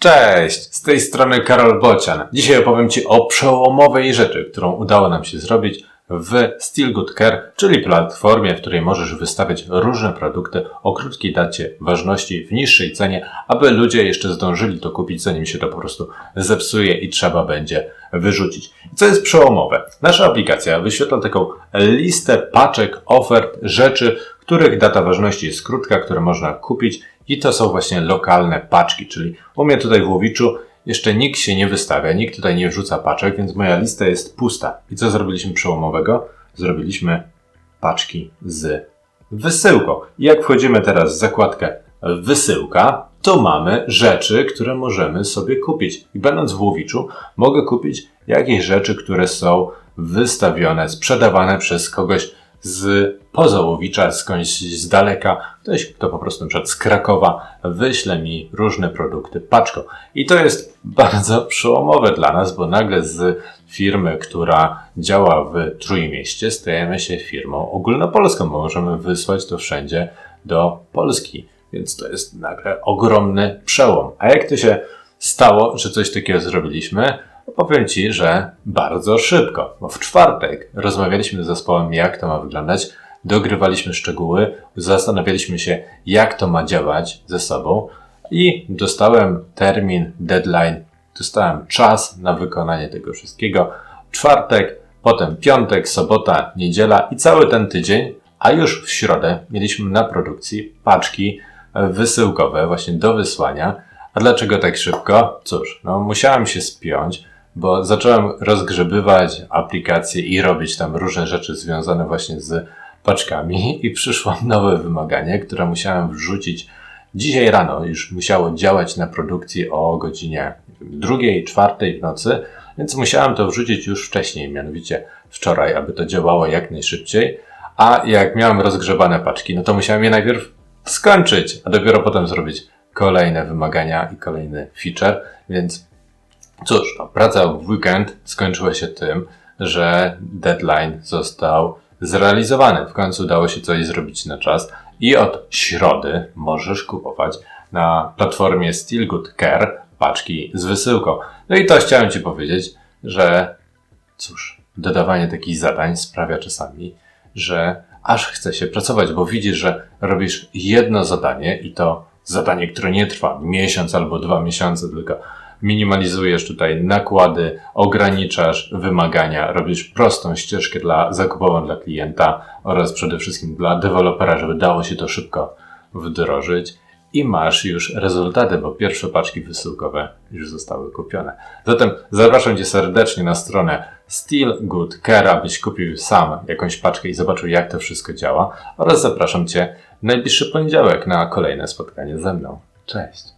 Cześć, z tej strony Karol Bocian. Dzisiaj opowiem Ci o przełomowej rzeczy, którą udało nam się zrobić w Still Good Care, czyli platformie, w której możesz wystawiać różne produkty o krótkiej dacie ważności w niższej cenie, aby ludzie jeszcze zdążyli to kupić, zanim się to po prostu zepsuje i trzeba będzie wyrzucić. Co jest przełomowe? Nasza aplikacja wyświetla taką listę paczek, ofert, rzeczy, których data ważności jest krótka, które można kupić i to są właśnie lokalne paczki, czyli u mnie tutaj w Łowiczu jeszcze nikt się nie wystawia, nikt tutaj nie wrzuca paczek, więc moja lista jest pusta. I co zrobiliśmy przełomowego? Zrobiliśmy paczki z wysyłką. I jak wchodzimy teraz w zakładkę wysyłka, to mamy rzeczy, które możemy sobie kupić. I będąc w Łowiczu, mogę kupić jakieś rzeczy, które są wystawione, sprzedawane przez kogoś z poza Łowicza, skądś z daleka, ktoś, kto po prostu przykład z Krakowa wyśle mi różne produkty paczką. I to jest bardzo przełomowe dla nas, bo nagle z firmy, która działa w Trójmieście, stajemy się firmą ogólnopolską, bo możemy wysłać to wszędzie do Polski. Więc to jest nagle ogromny przełom. A jak to się stało, że coś takiego zrobiliśmy? Powiem Ci, że bardzo szybko, bo w czwartek rozmawialiśmy z zespołem, jak to ma wyglądać, dogrywaliśmy szczegóły, zastanawialiśmy się, jak to ma działać ze sobą i dostałem termin, deadline, dostałem czas na wykonanie tego wszystkiego. Czwartek, potem piątek, sobota, niedziela i cały ten tydzień, a już w środę mieliśmy na produkcji paczki wysyłkowe właśnie do wysłania. A dlaczego tak szybko? Cóż, no musiałem się spiąć, bo zacząłem rozgrzebywać aplikacje i robić tam różne rzeczy związane właśnie z paczkami i przyszło nowe wymaganie, które musiałem wrzucić dzisiaj rano. Już musiało działać na produkcji o godzinie drugiej, czwartej w nocy, więc musiałem to wrzucić już wcześniej, mianowicie wczoraj, aby to działało jak najszybciej. A jak miałem rozgrzebane paczki, no to musiałem je najpierw skończyć, a dopiero potem zrobić kolejne wymagania i kolejny feature, więc Cóż, no, praca w weekend skończyła się tym, że deadline został zrealizowany. W końcu udało się coś zrobić na czas i od środy możesz kupować na platformie Still Good Care paczki z wysyłką. No i to chciałem Ci powiedzieć, że cóż, dodawanie takich zadań sprawia czasami, że aż chce się pracować, bo widzisz, że robisz jedno zadanie i to zadanie, które nie trwa miesiąc albo dwa miesiące, tylko minimalizujesz tutaj nakłady, ograniczasz wymagania, robisz prostą ścieżkę dla zakupową dla klienta oraz przede wszystkim dla dewelopera, żeby dało się to szybko wdrożyć i masz już rezultaty, bo pierwsze paczki wysyłkowe już zostały kupione. Zatem zapraszam Cię serdecznie na stronę Still Good Care, abyś kupił sam jakąś paczkę i zobaczył, jak to wszystko działa oraz zapraszam Cię najbliższy poniedziałek na kolejne spotkanie ze mną. Cześć!